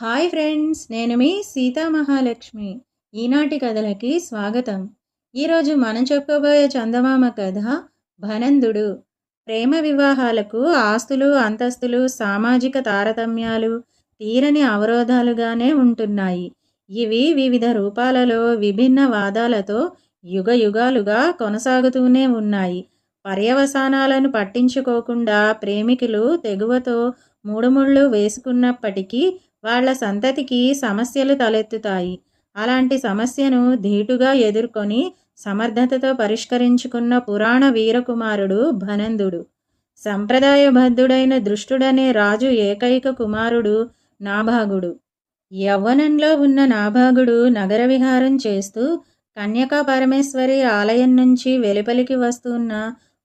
Hi friends నేను మీ సీతామహాలక్ష్మి ఈనాటి కథలకి స్వాగతం. ఈరోజు మనం చెప్పుకోబోయే చందమామ కథ భనందుడు. ప్రేమ వివాహాలకు ఆస్తులు అంతస్తులు సామాజిక తారతమ్యాలు తీరని అవరోధాలుగానే ఉంటున్నాయి. ఇవి వివిధ రూపాలలో విభిన్న వాదాలతో యుగ యుగాలుగా కొనసాగుతూనే ఉన్నాయి. పర్యవసానాలను పట్టించుకోకుండా ప్రేమికులు తెగువతో మూడుముళ్ళు వేసుకున్నప్పటికీ వాళ్ళ సంతతికి సమస్యలు తలెత్తుతాయి. అలాంటి సమస్యను ధీటుగా ఎదుర్కొని సమర్థతతో పరిష్కరించుకున్న పురాణ వీరకుమారుడు భనందుడు. సంప్రదాయబద్ధుడైన దృష్టుడనే రాజు ఏకైక కుమారుడు నాభాగుడు. యవ్వనంలో ఉన్న నాభాగుడు నగర విహారం చేస్తూ కన్యకా పరమేశ్వరి ఆలయం నుంచి వెలుపలికి వస్తున్న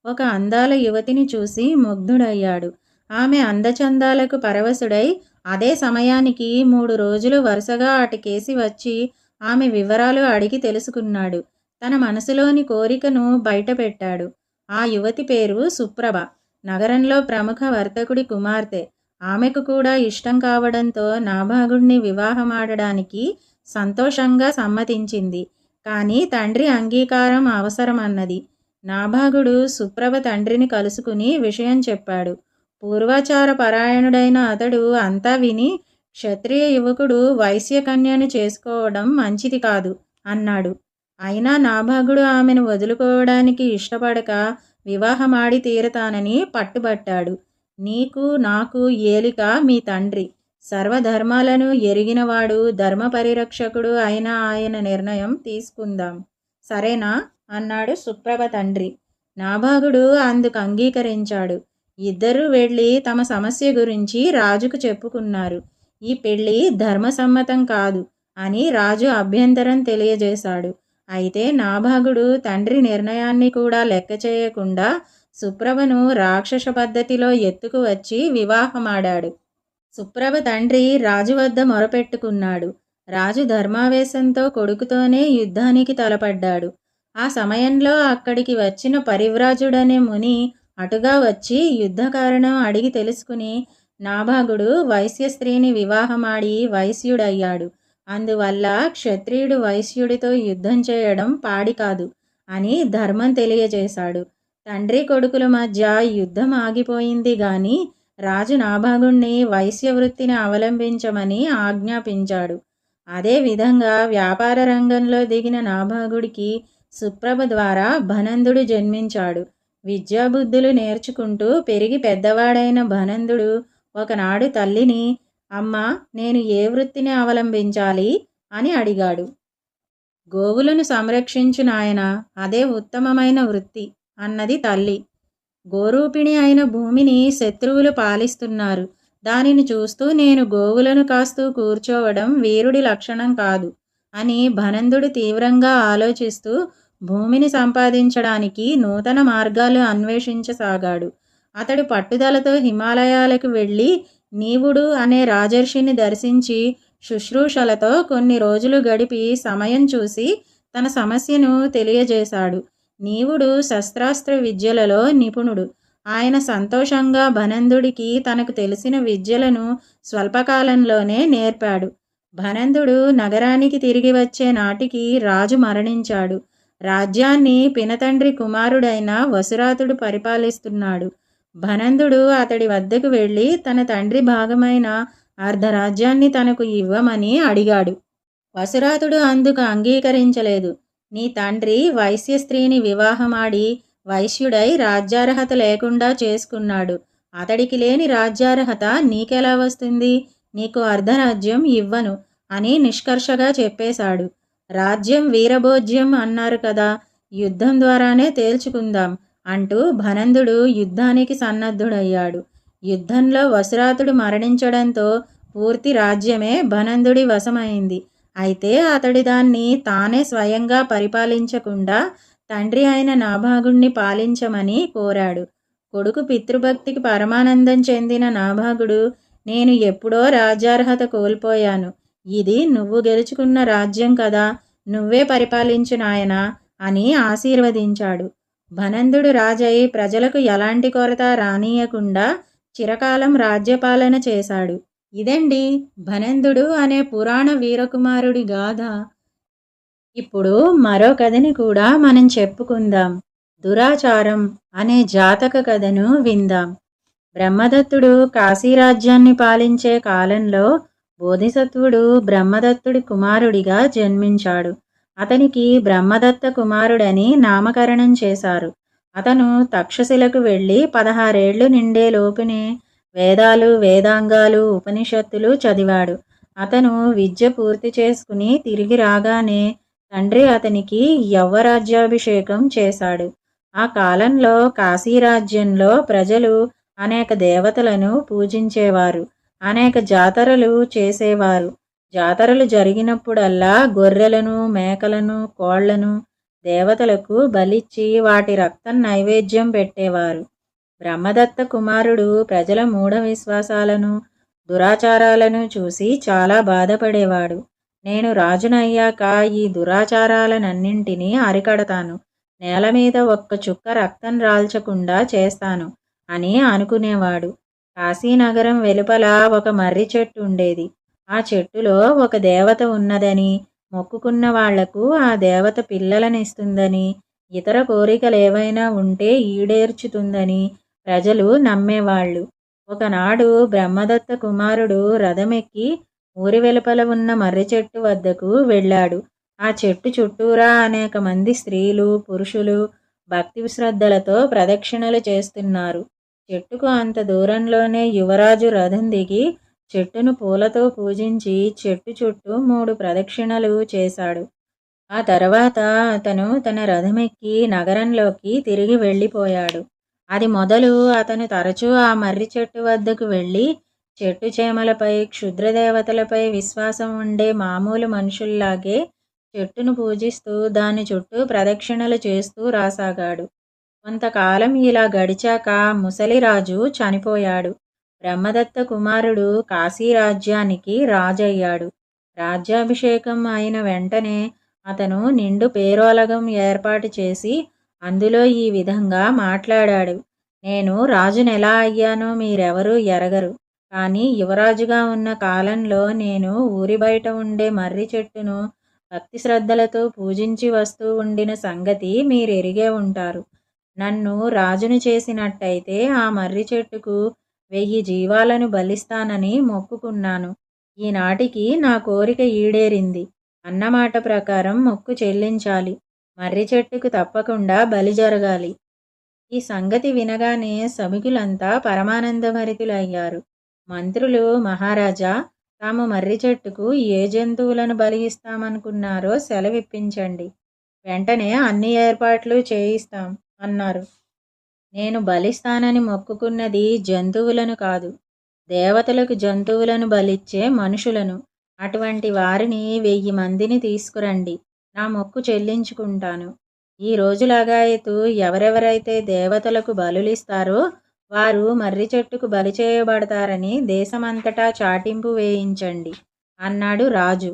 ఒక అందాల యువతిని చూసి ముగ్ధుడయ్యాడు. ఆమె అందచందాలకు పరవశుడై అదే సమయానికి మూడు రోజులు వరుసగా అటుకేసి వచ్చి ఆమె వివరాలు అడిగి తెలుసుకున్నాడు. తన మనసులోని కోరికను బయటపెట్టాడు. ఆ యువతి పేరు సుప్రభ. నగరంలో ప్రముఖ వర్తకుడి కుమార్తె. ఆమెకు కూడా ఇష్టం కావడంతో నాభాగుడిని వివాహమాడడానికి సంతోషంగా సమ్మతించింది. కానీ తండ్రి అంగీకారం అవసరమన్నది. నాభాగుడు సుప్రభ తండ్రిని కలుసుకుని విషయం చెప్పాడు. పూర్వాచార పరాయణుడైన అతడు అంతా విని క్షత్రియ యువకుడు వైశ్యకన్యను చేసుకోవడం మంచిది కాదు అన్నాడు. అయినా నాభాగుడు ఆమెను వదులుకోవడానికి ఇష్టపడక వివాహమాడి తీరతానని పట్టుబట్టాడు. నీకు నాకు ఏలిక మీ తండ్రి. సర్వధర్మాలను ఎరిగినవాడు ధర్మ పరిరక్షకుడు అయిన ఆయన నిర్ణయం తీసుకుందాం. సరేనా అన్నాడు సుప్రభ తండ్రి. నాభాగుడు అందుకు అంగీకరించాడు. ఇద్దరూ వెళ్ళి తమ సమస్య గురించి రాజుకు చెప్పుకున్నారు. ఈ పెళ్ళి ధర్మసమ్మతం కాదు అని రాజు అభ్యంతరం తెలియజేశాడు. అయితే నాభాగుడు తండ్రి నిర్ణయాన్ని కూడా లెక్క చేయకుండా సుప్రభను రాక్షస పద్ధతిలో ఎత్తుకు వచ్చి వివాహమాడాడు. సుప్రభ తండ్రి రాజు వద్ద మొరపెట్టుకున్నాడు. రాజు ధర్మావేశంతో కొడుకుతోనే యుద్ధానికి తలపడ్డాడు. ఆ సమయంలో అక్కడికి వచ్చిన పరివ్రాజుడనే ముని అటుగా వచ్చి యుద్ధ కారణం అడిగి తెలుసుకుని నాభాగుడు వైశ్య స్త్రీని వివాహమాడి వైశ్యుడయ్యాడు. అందువల్ల క్షత్రియుడు వైశ్యుడితో యుద్ధం చేయడం పాడి కాదు అని ధర్మం తెలియజేశాడు. తండ్రి కొడుకుల మధ్య యుద్ధం ఆగిపోయింది గాని రాజు నాభాగుణ్ణి వైశ్య వృత్తిని అవలంబించమని ఆజ్ఞాపించాడు. అదేవిధంగా వ్యాపార రంగంలో దిగిన నాభాగుడికి సుప్రభ ద్వారా భనందుడు జన్మించాడు. విద్యాబుద్ధులు నేర్చుకుంటూ పెరిగి పెద్దవాడైన భనందుడు ఒకనాడు తల్లిని అమ్మ నేను ఏ వృత్తిని అవలంబించాలి? అని అడిగాడు. గోవులను సంరక్షించు నాయన అదే ఉత్తమమైన వృత్తి అన్నది తల్లి. గోరూపిణి అయిన భూమిని శత్రువులు పాలిస్తున్నారు. దానిని చూస్తూ నేను గోవులను కాస్తూ కూర్చోవడం వీరుడి లక్షణం కాదు అని భనందుడు తీవ్రంగా ఆలోచిస్తూ భూమిని సంపాదించడానికి నూతన మార్గాలు అన్వేషించసాగాడు. అతడు పట్టుదలతో హిమాలయాలకు వెళ్ళి నీవుడు అనే రాజర్షిని దర్శించి శుశ్రూషలతో కొన్ని రోజులు గడిపి సమయం చూసి తన సమస్యను తెలియజేశాడు. నీవుడు శస్త్రాస్త్ర విద్యలలో నిపుణుడు. ఆయన సంతోషంగా భనందుడికి తనకు తెలిసిన విద్యలను స్వల్పకాలంలోనే నేర్పాడు. భనందుడు నగరానికి తిరిగి వచ్చే నాటికి రాజు మరణించాడు. రాజ్యాన్ని పినతండ్రి కుమారుడైన వసురాతుడు పరిపాలిస్తున్నాడు. భనందుడు అతడి వద్దకు వెళ్ళి తన తండ్రి భాగమైన అర్ధరాజ్యాన్ని తనకు ఇవ్వమని అడిగాడు. వసురాతుడు అందుకు అంగీకరించలేదు. నీ తండ్రి వైశ్య స్త్రీని వివాహమాడి వైశ్యుడై రాజ్యార్హత లేకుండా చేసుకున్నాడు. అతడికి లేని రాజ్యార్హత నీకెలా వస్తుంది? నీకు అర్ధరాజ్యం ఇవ్వను అని నిష్కర్షగా చెప్పేశాడు. రాజ్యం వీరభోజ్యం అన్నారు కదా యుద్ధం ద్వారానే తేల్చుకుందాం అంటూ భనందుడు యుద్ధానికి సన్నద్ధుడయ్యాడు. యుద్ధంలో వసురాతుడు మరణించడంతో పూర్తి రాజ్యమే భనందుడి వశమైంది. అయితే అతడి దాన్ని తానే స్వయంగా పరిపాలించకుండా తండ్రి అయిన నాభాగుణ్ణి పాలించమని కోరాడు. కొడుకు పితృభక్తికి పరమానందం చెందిన నాభాగుడు నేను ఎప్పుడో రాజ్యార్హత కోల్పోయాను. ఇది నువ్వు గెలుచుకున్న రాజ్యం కదా నువ్వే పరిపాలించు నాయనా అని ఆశీర్వదించాడు. భనందుడు రాజై ప్రజలకు ఎలాంటి కొరత రానియకుండా చిరకాలం రాజ్యపాలన చేశాడు. ఇదండి భనందుడు అనే పురాణ వీరకుమారుడి గాథ. ఇప్పుడు మరో కథని కూడా మనం చెప్పుకుందాం. దురాచారం అనే జాతక కథను విందాం. బ్రహ్మదత్తుడు కాశీరాజ్యాన్ని పాలించే కాలంలో బోధిసత్వుడు బ్రహ్మదత్తుడి కుమారుడిగా జన్మించాడు. అతనికి బ్రహ్మదత్త కుమారుడని నామకరణం చేశారు. అతను తక్షశిలకు వెళ్ళి పదహారేళ్ళు నిండే లోపునే వేదాలు వేదాంగాలు ఉపనిషత్తులు చదివాడు. అతను విద్య పూర్తి చేసుకుని తిరిగి రాగానే తండ్రి అతనికి యవ్వరాజ్యాభిషేకం చేశాడు. ఆ కాలంలో కాశీరాజ్యంలో ప్రజలు అనేక దేవతలను పూజించేవారు. అనేక జాతరలు చేసేవారు జాతరలు జరిగినప్పుడల్లా గొర్రెలను మేకలను కోళ్ళను దేవతలకు బలిచ్చి వాటి రక్తం నైవేద్యం పెట్టేవారు. బ్రహ్మదత్త కుమారుడు ప్రజల మూఢ విశ్వాసాలను దురాచారాలను చూసి చాలా బాధపడేవాడు. నేను రాజునయ్యాక ఈ దురాచారాలనన్నింటినీ అరికడతాను. నేల మీద ఒక్క చుక్క రక్తం రాల్చకుండా చేస్తాను అని అనుకునేవాడు. కాశీనగరం వెలుపల ఒక మర్రి చెట్టు ఉండేది. ఆ చెట్టులో ఒక దేవత ఉన్నదని మొక్కుకున్న వాళ్ళకు ఆ దేవత పిల్లలనిస్తుందని ఇతర కోరికలు ఏవైనా ఉంటే ఈడేర్చుతుందని ప్రజలు నమ్మేవాళ్ళు. ఒకనాడు బ్రహ్మదత్త కుమారుడు రథమెక్కి ఊరి వెలుపల ఉన్న మర్రి చెట్టు వద్దకు వెళ్ళాడు. ఆ చెట్టు చుట్టూరా అనేక మంది స్త్రీలు పురుషులు భక్తి శ్రద్ధలతో ప్రదక్షిణలు చేస్తున్నారు. చెట్టుకు అంత దూరంలోనే యువరాజు రథం దిగి చెట్టును పూలతో పూజించి చెట్టు చుట్టూ మూడు ప్రదక్షిణలు చేశాడు. ఆ తర్వాత అతను తన రథమెక్కి నగరంలోకి తిరిగి వెళ్ళిపోయాడు. అది మొదలు అతను తరచూ ఆ మర్రి చెట్టు వద్దకు వెళ్ళి చెట్టు చేమలపై క్షుద్రదేవతలపై విశ్వాసం ఉండే మామూలు మనుషుల్లాగే చెట్టును పూజిస్తూ దాని చుట్టూ ప్రదక్షిణలు చేస్తూ రాసాగాడు. కొంతకాలం ఇలా గడిచాక ముసలిరాజు చనిపోయాడు. బ్రహ్మదత్త కుమారుడు కాశీరాజ్యానికి రాజయ్యాడు. రాజ్యాభిషేకం అయిన వెంటనే అతను నిండు పేరోలగం ఏర్పాటు చేసి అందులో ఈ విధంగా మాట్లాడాడు. నేను రాజునెలా అయ్యానో మీరెవరూ ఎరగరు. కానీ యువరాజుగా ఉన్న కాలంలో నేను ఊరి బయట ఉండే మర్రి చెట్టును భక్తి శ్రద్ధలతో పూజించి వస్తూ ఉండిన సంగతి మీరు ఎరిగే ఉంటారు. నన్ను రాజును చేసినట్టయితే ఆ మర్రి చెట్టుకు వెయ్యి జీవాలను బలిస్తానని మొక్కుకున్నాను. ఈనాటికి నా కోరిక ఈడేరింది. అన్నమాట ప్రకారం మొక్కు చెల్లించాలి. మర్రి చెట్టుకు తప్పకుండా బలి జరగాలి. ఈ సంగతి వినగానే సమికులంతా పరమానందభరితులయ్యారు. మంత్రులు మహారాజా తాము మర్రి చెట్టుకు ఏ జంతువులను బలి ఇస్తామనుకున్నారో సెలవిప్పించండి. వెంటనే అన్ని ఏర్పాట్లు చేయిస్తాం. అన్నారు. నేను బలిస్తానని మొక్కుకున్నది జంతువులను కాదు దేవతలకు జంతువులను బలిచ్చే మనుషులను. అటువంటి వారిని వెయ్యి మందిని తీసుకురండి నా మొక్కు చెల్లించుకుంటాను. ఈ రోజులాగాయతు ఎవరెవరైతే దేవతలకు బలులిస్తారో వారు మర్రి చెట్టుకు బలి చేయబడతారని దేశమంతటా చాటింపు వేయించండి అన్నాడు రాజు.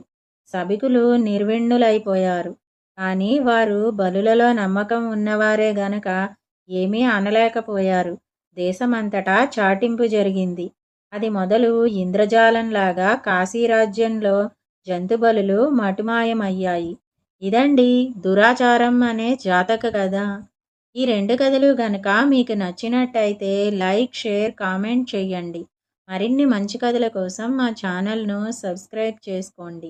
సభికులు నిర్విణ్ణులైపోయారు. కానీ వారు బలులలో నమ్మకం ఉన్నవారే గనక ఏమీ అనలేకపోయారు. దేశమంతటా చాటింపు జరిగింది. అది మొదలు ఇంద్రజాలంలాగా కాశీరాజ్యంలో జంతుబలులు మటుమాయమయ్యాయి. ఇదండి దురాచారం అనే జాతక కథ. ఈ రెండు కథలు గనక మీకు నచ్చినట్టయితే లైక్ షేర్ కామెంట్ చేయండి. మరిన్ని మంచి కథల కోసం మా ఛానల్ను సబ్స్క్రైబ్ చేసుకోండి.